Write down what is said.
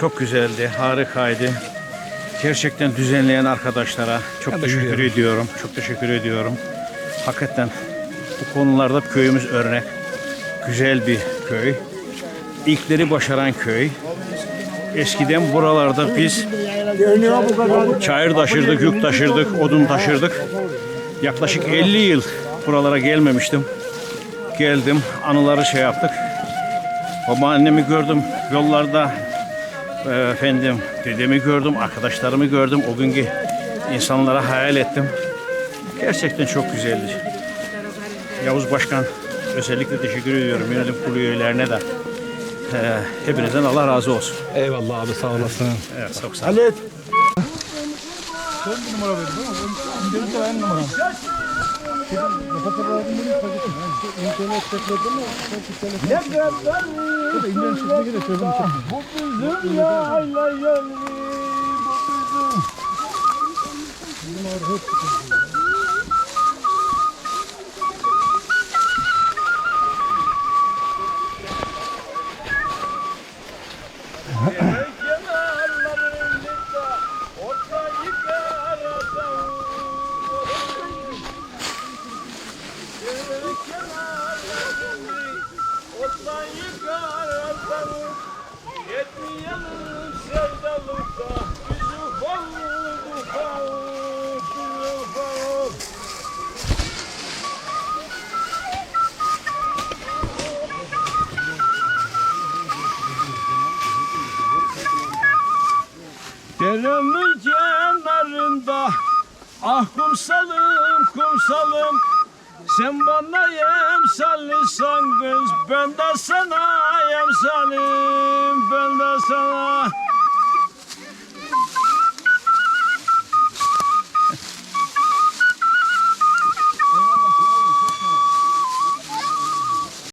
Çok güzeldi, harikaydı. Gerçekten düzenleyen arkadaşlara çok teşekkür ediyorum. Çok teşekkür ediyorum. Hakikaten bu konularda köyümüz örnek. Güzel bir köy. İlkleri başaran köy. Eskiden buralarda biz çayır taşırdık, yük taşırdık, odun taşırdık. Yaklaşık 50 yıl buralara gelmemiştim. Geldim, anıları şey yaptık. Babaannemi gördüm yollarda. E, Efendim, dedemi gördüm, arkadaşlarımı gördüm. O günkü insanlara hayal ettim. Gerçekten çok güzeldi. Yavuz Başkan özellikle teşekkür ediyorum yönetim kurulu üyelerine de. E, hepinizden Allah razı olsun. Eyvallah abi sağ olasın. Evet, çok sağ olun. Halit. Bu bizim yayla yeli, bu bizim. kenarlarında Yetmeyenin sevdalıkta. Bizi bağlı Deremin kenarında Ah kumsalım kumsalım. Sen bana emsallisan kız Ben de sana emsalim Ben de sana